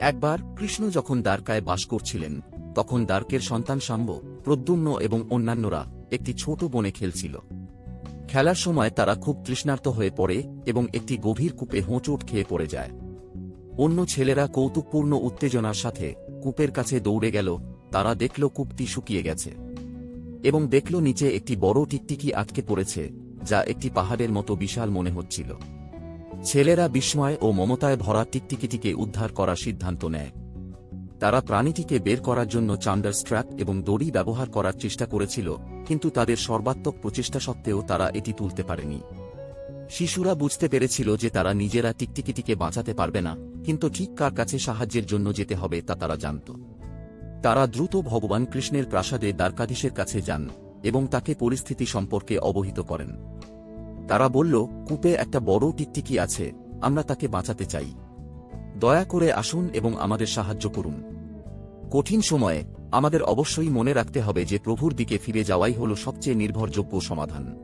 একবার কৃষ্ণ যখন দ্বারকায় বাস করছিলেন, তখন দ্বারকের সন্তান সাম্ব প্রদ্যুম্ন এবং অন্যান্যরা একটি ছোট বনে খেলছিল। খেলার সময় তারা খুব তৃষ্ণার্ত হয়ে পড়ে এবং একটি গভীর কূপে হোঁচট খেয়ে পড়ে যায়। অন্য ছেলেরা কৌতুকপূর্ণ উত্তেজনার সাথে কূপের কাছে দৌড়ে গেল, তারা দেখল কূপটি শুকিয়ে গেছে এবং দেখল নিচে একটি বড় টিকটিকি আটকে পড়েছে, যা একটি পাহাড়ের মতো বিশাল মনে হচ্ছিল। ছেলেরা বিস্ময় ও মমতায় ভরা টিকটিকিটিকে উদ্ধার করার সিদ্ধান্ত নেয়। তারা প্রাণীটিকে বের করার জন্য চান্ডার স্ট্র্যাপ এবং দড়ি ব্যবহার করার চেষ্টা করেছিল, কিন্তু তাদের সর্বাত্মক প্রচেষ্টা সত্ত্বেও তারা এটি তুলতে পারেনি। শিশুরা বুঝতে পেরেছিল যে তারা নিজেরা টিকটিকিটিকে বাঁচাতে পারবে না, কিন্তু ঠিক কার কাছে সাহায্যের জন্য যেতে হবে তা তারা জানত। তারা দ্রুত ভগবান কৃষ্ণের প্রাসাদে দ্বারকাধীশের কাছে যান এবং তাকে পরিস্থিতি সম্পর্কে অবহিত করেন। তারা বলল, কূপে একটা বড় টিকটিকি আছে, আমরা তাকে বাঁচাতে চাই। দয়া করে আসুন এবং আমাদের সাহায্য করুন। কঠিন সময়ে, আমাদের অবশ্যই মনে রাখতে হবে যে প্রভুর দিকে ফিরে যাওয়াই হল সবচেয়ে নির্ভরযোগ্য সমাধান।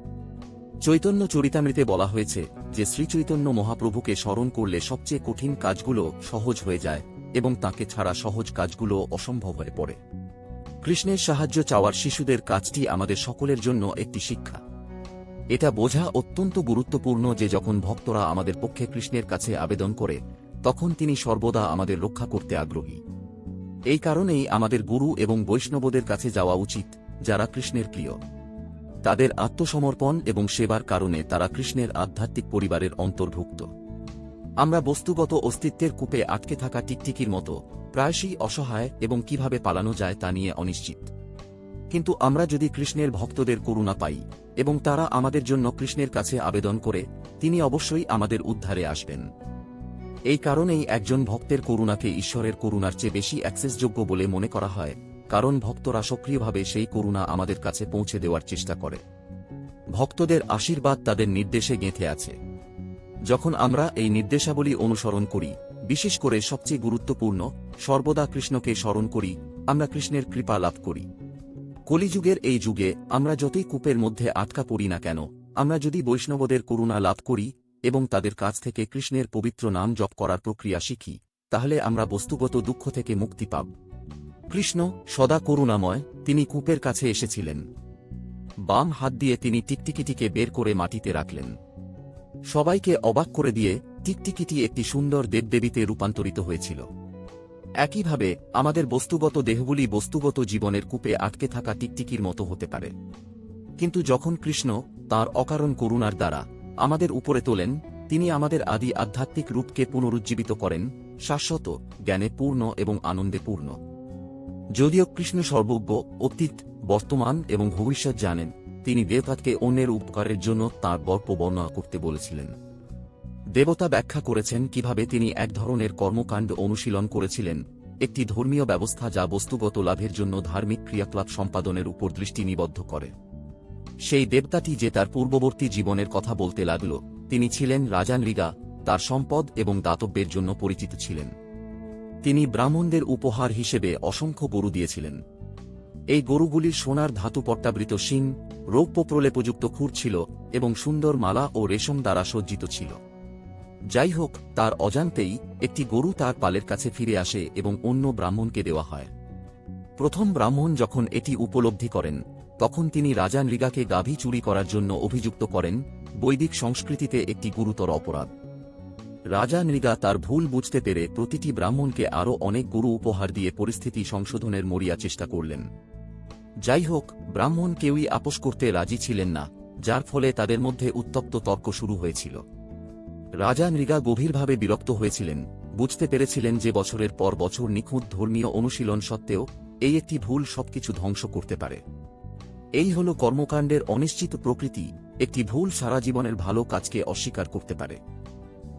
চৈতন্য চরিতামৃতে বলা হয়েছে যে শ্রীচৈতন্য মহাপ্রভুকে স্মরণ করলে সবচেয়ে কঠিন কাজগুলো সহজ হয়ে যায় এবং তাকে ছাড়া সহজ কাজগুলো অসম্ভব হয়ে পড়ে। কৃষ্ণের সাহায্য চাওয়ার শিশুদের কাজটি আমাদের সকলের জন্য একটি শিক্ষা। এটা বোঝা অত্যন্ত গুরুত্বপূর্ণ যে যখন ভক্তরা আমাদের পক্ষে কৃষ্ণের কাছে আবেদন করে, তখন তিনি সর্বদা আমাদের রক্ষা করতে আগ্রহী। এই কারণেই আমাদের গুরু এবং বৈষ্ণবদের কাছে যাওয়া উচিত, যারা কৃষ্ণের প্রিয়। তাদের আত্মসমর্পণ এবং সেবার কারণে তারা কৃষ্ণের আধ্যাত্মিক পরিবারের অন্তর্ভুক্ত। আমরা বস্তুগত অস্তিত্বের কূপে আটকে থাকা টিকটিকির মতো, প্রায়শই অসহায় এবং কীভাবে পালানো যায় তা নিয়ে অনিশ্চিত। কিন্তু আমরা যদি কৃষ্ণের ভক্তদের করুণা পাই, এবং তারা আমাদের জন্য কৃষ্ণের কাছে আবেদন করে, তিনি অবশ্যই আমাদের উদ্ধারে আসবেন। এই কারণেই একজন ভক্তের করুণাকে ঈশ্বরের করুণার চেয়ে বেশি অ্যাক্সেসযোগ্য বলে মনে করা হয়, কারণ ভক্তরা সক্রিয়ভাবে সেই করুণা আমাদের কাছে পৌঁছে দেওয়ার চেষ্টা করে। ভক্তদের আশীর্বাদ তাদের নির্দেশে গেঁথে আছে। যখন আমরা এই নির্দেশাবলী অনুসরণ করি, বিশেষ করে সবচেয়ে গুরুত্বপূর্ণ, সর্বদা কৃষ্ণকে স্মরণ করি, আমরা কৃষ্ণের কৃপা লাভ করি। কলিযুগের এই যুগে আমরা যতই কূপের মধ্যে আটকা পড়ি না কেন, আমরা যদি বৈষ্ণবদের করুণা লাভ করি এবং তাদের কাছ থেকে কৃষ্ণের পবিত্র নাম জপ করার প্রক্রিয়া শিখি, তাহলে আমরা বস্তুগত দুঃখ থেকে মুক্তি পাব। কৃষ্ণ সদা করুণাময়, তিনি কূপের কাছে এসেছিলেন। বাম হাত দিয়ে তিনি টিকটিকিটিকে বের করে মাটিতে রাখলেন। সবাইকে অবাক করে দিয়ে টিকটিকিটি একটি সুন্দর দেবদেবীতে রূপান্তরিত হয়েছিল। একইভাবে, আমাদের বস্তুগত দেহগুলি বস্তুগত জীবনের কূপে আটকে থাকা টিকটিকির মতো হতে পারে। কিন্তু যখন কৃষ্ণ তার অকারণ করুণার দ্বারা আমাদের উপরে তোলেন, তিনি আমাদের আদি আধ্যাত্মিক রূপকে পুনরুজ্জীবিত করেন, শাশ্বত, জ্ঞানে পূর্ণ এবং আনন্দে পূর্ণ। যদিও কৃষ্ণ সর্বজ্ঞ, অতীত, বর্তমান এবং ভবিষ্যৎ জানেন, তিনি দেবতাকে অন্যের উপকারের জন্য তাঁর গল্প বর্ণনা করতে বলেছিলেন। দেবতা ব্যাখ্যা করেছেন কীভাবে তিনি এক ধরনের কর্মকাণ্ড অনুশীলন করেছিলেন, একটি ধর্মীয় ব্যবস্থা যা বস্তুগত লাভের জন্য ধার্মিক ক্রিয়াকলাপ সম্পাদনের উপর দৃষ্টি নিবদ্ধ করে। সেই দেবতাটি যে তার পূর্ববর্তী জীবনের কথা বলতে লাগল, তিনি ছিলেন রাজান রিগা তার সম্পদ এবং দাতব্যের জন্য পরিচিত ছিলেন। তিনি ব্রাহ্মণদের উপহার হিসেবে অসংখ্য গরু দিয়েছিলেন। এই গরুগুলির সোনার ধাতু পট্টাবৃত শিং, রৌপ্য প্রলেপযুক্ত খুর ছিল এবং সুন্দর মালা ও রেশম দ্বারা সজ্জিত ছিল। যাই হোক তার অজান্তেই একটি গরু তার পালের কাছে ফিরে আসে এবং অন্য ব্রাহ্মণকে দেওয়া হয়। প্রথম ব্রাহ্মণ যখন এটি উপলব্ধি করেন, তখন তিনি রাজা নৃগাকে গাভী চুরি করার জন্য অভিযুক্ত করেন, বৈদিক সংস্কৃতিতে একটি গুরুতর অপরাধ। রাজা নৃগা তার ভুল বুঝতে পেরে প্রতিটি ব্রাহ্মণকে আরও অনেক গুরু উপহার দিয়ে পরিস্থিতি সংশোধনের মরিয়া চেষ্টা করলেন। যাই হোক ব্রাহ্মণ কেউই আপোষ করতে রাজি ছিলেন না, যার ফলে তাদের মধ্যে উত্তপ্ত তর্ক শুরু হয়েছিল। রাজা নৃগা গভীরভাবে বিরক্ত হয়েছিলেন। বুঝতে পেরেছিলেন যে বছরের পর বছর নিখুঁত ধর্মীয় অনুশীলন সত্ত্বেও এই একটি ভুল সবকিছু ধ্বংস করতে পারে। এই হল কর্মকাণ্ডের অনিশ্চিত প্রকৃতি, একটি ভুল সারা জীবনের ভালো কাজকে অস্বীকার করতে পারে।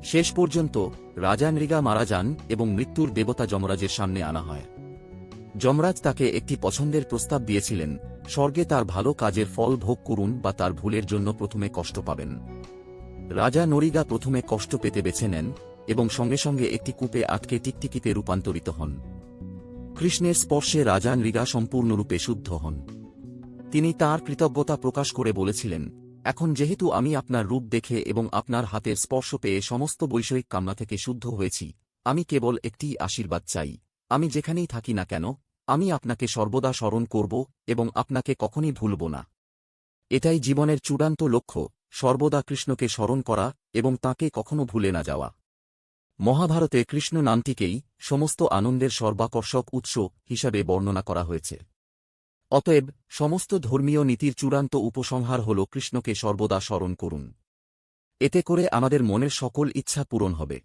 শেষ পর্যন্ত রাজা নৃগা মারা যান এবং মৃত্যুর দেবতা যমরাজের সামনে আনা হয়। যমরাজ তাকে একটি পছন্দের প্রস্তাব দিয়েছিলেন, স্বর্গে তার ভালো কাজের ফল ভোগ করুন বা তার ভুলের জন্য প্রথমে কষ্ট পাবেন। রাজা নরিগা প্রথমে কষ্ট পেতে বেছে নেন এবং সঙ্গে সঙ্গে একটি কূপে আটকে টিকটিকিতে রূপান্তরিত হন। কৃষ্ণের স্পর্শে রাজা নৃগা সম্পূর্ণরূপে শুদ্ধ হন। তিনি তার কৃতজ্ঞতা প্রকাশ করে বলেছিলেন, এখন যেহেতু আমি আপনার রূপ দেখে এবং আপনার হাতের স্পর্শ পেয়ে সমস্ত বৈষয়িক কামনা থেকে শুদ্ধ হয়েছি, আমি কেবল একটি আশীর্বাদ চাই। আমি যেখানেই থাকি না কেন, আমি আপনাকে সর্বদা স্মরণ করব এবং আপনাকে কখনই ভুলব না। এটাই জীবনের চূড়ান্ত লক্ষ্য। সর্বদা কৃষ্ণকে স্মরণ করা এবং তাকে কখনো ভুলে না যাওয়া। মহাভারতে কৃষ্ণ নামটিকেই সমস্ত আনন্দের সর্বাকর্ষক উৎস হিসাবে বর্ণনা করা হয়েছে। অতএব, সমস্ত ধর্মীয় নীতির চূড়ান্ত উপসংহার হল কৃষ্ণকে সর্বদা স্মরণ করুন। এতে করে আমাদের মনের সকল ইচ্ছা পূরণ হবে।